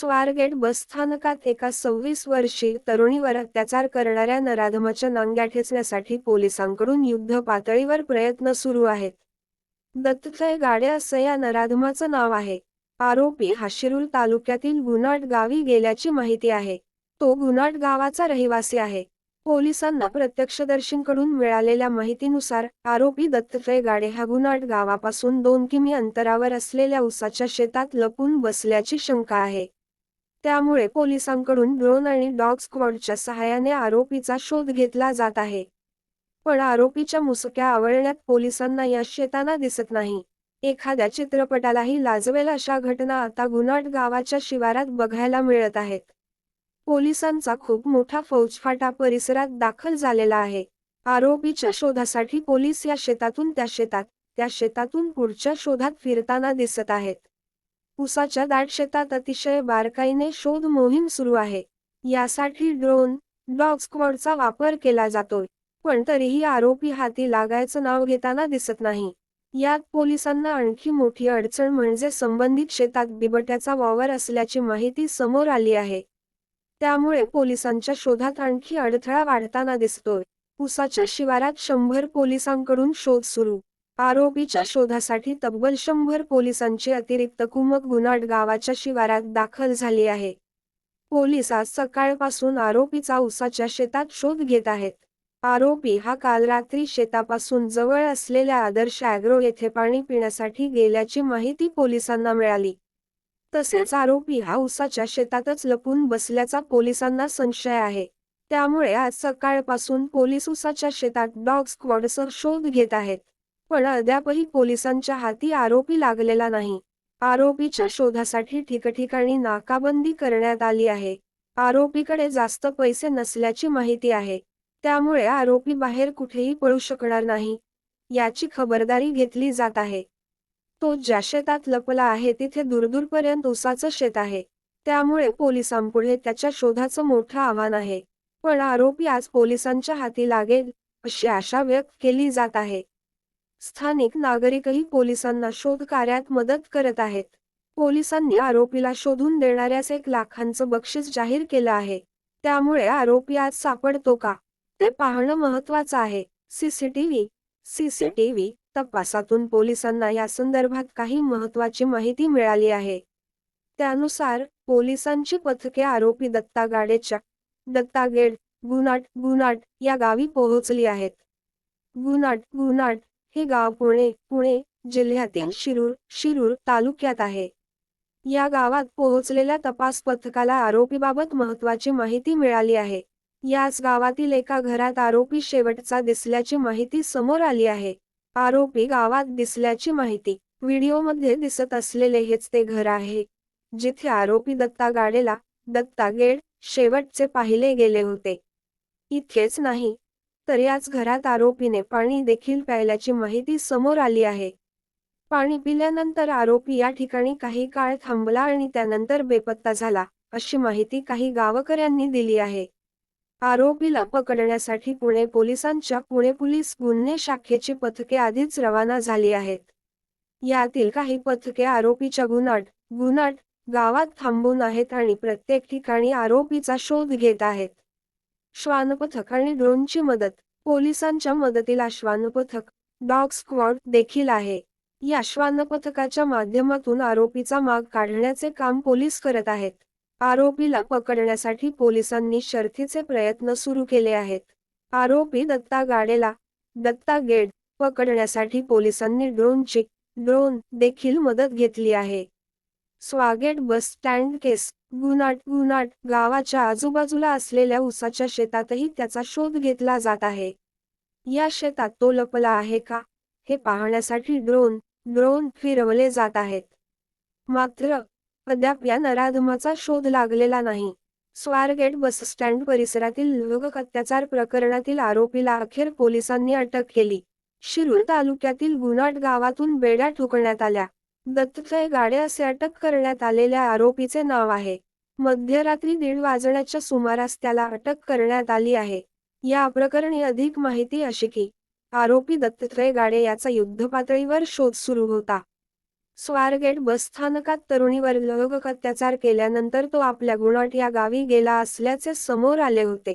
स्वारगेट बसस्थानकात एका सव्वीस वर्षीय तरुणीवर अत्याचार करणाऱ्या नराधमाच्या नांग्या ठेचण्यासाठी पोलिसांकडून युद्ध पातळीवर प्रयत्न सुरू आहेत. दत्तत्रय गाडे असं या नराधमाचं नाव आहे. आरोपी हा तालुक्यातील गुनाट गावी गेल्याची माहिती आहे. तो गुनाट गावाचा रहिवासी आहे. पोलिसांना प्रत्यक्षदर्शींकडून मिळालेल्या माहितीनुसार आरोपी दत्तत्रय गाडे हा गुनाट गावापासून दोन किमी अंतरावर असलेल्या उसाच्या शेतात लपून बसल्याची शंका आहे. त्यामुळे पोलिसांकडून ड्रोन आणि डॉग स्क्वॉडच्या सहाय्याने आरोपीचा शोध घेतला जात आहे. पण आरोपीच्या मुसक्या आवळण्यात पोलिसांना यश येताना दिसत नाही. एखाद्या चित्रपटालाही लाजवेल अशा घटना आता गुनाट गावाच्या शिवारात बघायला मिळत आहेत. पोलिसांचा खूप मोठा फौजफाटा परिसरात दाखल झालेला आहे. आरोपीच्या शोधासाठी पोलीस या शेतातून त्या शेतात त्या शेतातून पुढच्या शोधात फिरताना दिसत आहेत. उसाच्या दाट शेतात अतिशय बारकाईने शोध मोहीम सुरू आहे. यासाठी ड्रोन डॉग स्क्वॉडचा वापर केला जातोय. पण तरीही आरोपी हाती लागायचं नाव घेताना दिसत नाही. यात पोलिसांना आणखी मोठी अडचण म्हणजे संबंधित शेतात बिबट्याचा वावर असल्याची माहिती समोर आली आहे. त्यामुळे पोलिसांच्या शोधात आणखी अडथळा वाढताना दिसतोय. उसाच्या शिवारात शंभर पोलिसांकडून शोध सुरू. आरोपीच्या शोधासाठी तब्बल शंभर पोलिसांची अतिरिक्त कुमक गुनाट गावाच्या शिवारात दाखल झाली आहे. पोलीस आज सकाळपासून आरोपीचा उसाच्या शेतात शोध घेत आहेत. आरोपी हा काल रात्री शेतापासून जवळ असलेल्या आदर्श अॅग्रो येथे पाणी पिण्यासाठी गेल्याची माहिती पोलिसांना मिळाली. तसेच आरोपी हा उसाच्या शेतातच लपून बसल्याचा पोलिसांना संशय आहे. त्यामुळे आज सकाळपासून पोलीस उसाच्या शेतात डॉग स्क्वॉडसह शोध घेत आहेत. पण अद्यापही पोलिसांच्या हाती आरोपी लागलेला नाही. आरोपीच्या शोधासाठी ठिकठिकाणी नाकाबंदी करण्यात आली आहे. आरोपीकडे जास्त पैसे नसल्याची माहिती आहे. त्यामुळे आरोपी बाहेर कुठेही पळू शकणार नाही. याची खबरदारी घेतली जात आहे. तो ज्या शेतात लपला आहे तिथे दूरदूरपर्यंत उसाचं शेत आहे. त्यामुळे पोलिसांपुढे त्याच्या शोधाचं मोठं आव्हान आहे. पण आरोपी आज पोलिसांच्या हाती लागेल अशी आशा व्यक्त केली जात आहे. स्थानिक नागरिकही पोलिसांना शोध कार्यात मदत करत आहेत. पोलिसांनी आरोपीला शोधून देणाऱ्यास एक लाखांचं बक्षीस जाहीर केलं आहे. त्यामुळे आरोपी आज सापडतो का? ते पाहणं महत्वाचं आहे. सीसीटीव्ही सीसीटीव्ही तपासातून पोलिसांना या संदर्भात काही महत्वाची माहिती मिळाली आहे. त्यानुसार पोलिसांची पथके आरोपी दत्ता गाडेच्या दत्तागेड गुनाट गुनाट या गावी पोहोचली आहेत. गुनाट गुनाट हे गाव पुणे पुणे जिल्ह्यातील शिरूर शिरूर तालुक्यात आहे. या गावात पोहोचलेल्या तपास पथकाला आरोपीबाबत महत्वाची माहिती मिळाली आहे. याच गावातील एका घरात आरोपी शेवटचा दिसल्याची माहिती समोर आली आहे. आरोपी गावात दिसल्याची माहिती व्हिडिओमध्ये दिसत असलेले हेच ते घर आहे. जिथे आरोपी दत्ता गाडेला दत्ता गेड शेवटचे पाहिले गेले होते. इतकेच नाही तर याच घरात आरोपीने पाणी देखील प्यायल्याची माहिती समोर आली आहे. पाणी पिल्यानंतर आरोपी या ठिकाणी काही काळ थांबला आणि त्यानंतर बेपत्ता झाला अशी माहिती काही गावकऱ्यांनी दिली आहे. आरोपीला पकडण्यासाठी पुणे पोलिसांच्या पुणे पोलीस गुन्हे शाखेची पथके आधीच रवाना झाली आहेत. यातील काही पथके आरोपीच्या गुन्हाट गुन्हाट गावात थांबून आहेत आणि प्रत्येक ठिकाणी आरोपीचा शोध घेत आहेत. श्वानपथक आणि ड्रोनची मदत. पोलिसांच्या मदतीला श्वानपथक डॉग स्क्वॉड देखील आहे. या श्वानपथकाच्या माध्यमातून आरोपीचा माग काढण्याचे काम पोलीस करत आहेत. आरोपीला पकडण्यासाठी पोलिसांनी शर्थीचे प्रयत्न सुरू केले आहेत. आरोपी दत्ता गाडेला दत्ता गेड पकडण्यासाठी पोलिसांनी ड्रोनची ड्रोन देखील मदत घेतली आहे. स्वागेट बस स्टँड केस. गुनाट गुनाट गावाच्या आजूबाजूला असलेल्या उसाच्या शेतातही त्याचा शोध घेतला जात आहे. या शेतात तो लपला आहे का? हे पाहण्यासाठी ड्रोन ड्रोन फिरवले जात आहेत. मात्र अद्याप या नराधमाचा शोध लागलेला नाही. स्वारगेट बस स्टँड परिसरातील लोक अत्याचार प्रकरणातील आरोपीला अखेर पोलिसांनी अटक केली. शिरूर तालुक्यातील गुनाट गावातून बेड्या ठोकण्यात आल्या. दत्तत्रय गाडे असे अटक करण्यात आलेल्या आरोपीचे नाव आहे. मध्यरात्री दीड वाजण्याच्या सुमारास त्याला अटक करण्यात आली आहे. या प्रकरणी अधिक माहिती अशी की आरोपी दत्तत्रय गाडे याचा युद्धपातळीवर शोध सुरू होता. स्वारगेट बसस्थानकात तरुणीवर लैंगिक अत्याचार केल्यानंतर तो आपल्या गुणाट या गावी गेला असल्याचे समोर आले होते.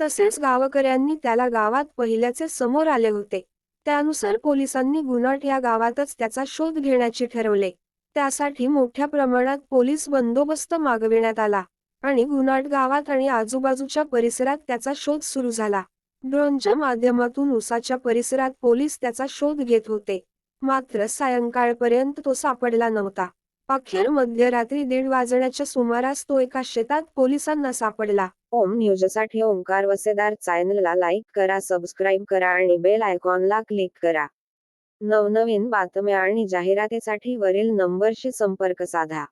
तसेच गावकऱ्यांनी त्याला गावात पहिल्याचे समोर आले होते. त्यानुसार पोलिसांनी गुनाट या गावातच त्याचा शोध घेण्याचे ठरवले. त्यासाठी मोठ्या प्रमाणात पोलीस बंदोबस्त मागविण्यात आला आणि गुनाट गावात आणि आजूबाजूच्या परिसरात त्याचा शोध सुरू झाला. ड्रोनच्या माध्यमातून उसाच्या परिसरात पोलीस त्याचा शोध घेत होते. मात्र सायंकाळपर्यंत तो सापडला नव्हता. अखेर मध्यरात्री दीड वाजण्याच्या सुमारास तो एका शेतात पोलिसांना सापडला. ओम न्यूजसाठी ओंकार वसेदार चॅनलला लाईक करा सबस्क्राईब करा आणि बेल आयकॉनला क्लिक करा. नवनवीन बातम्या आणि जाहिरातीसाठी वरील नंबरशी संपर्क साधा.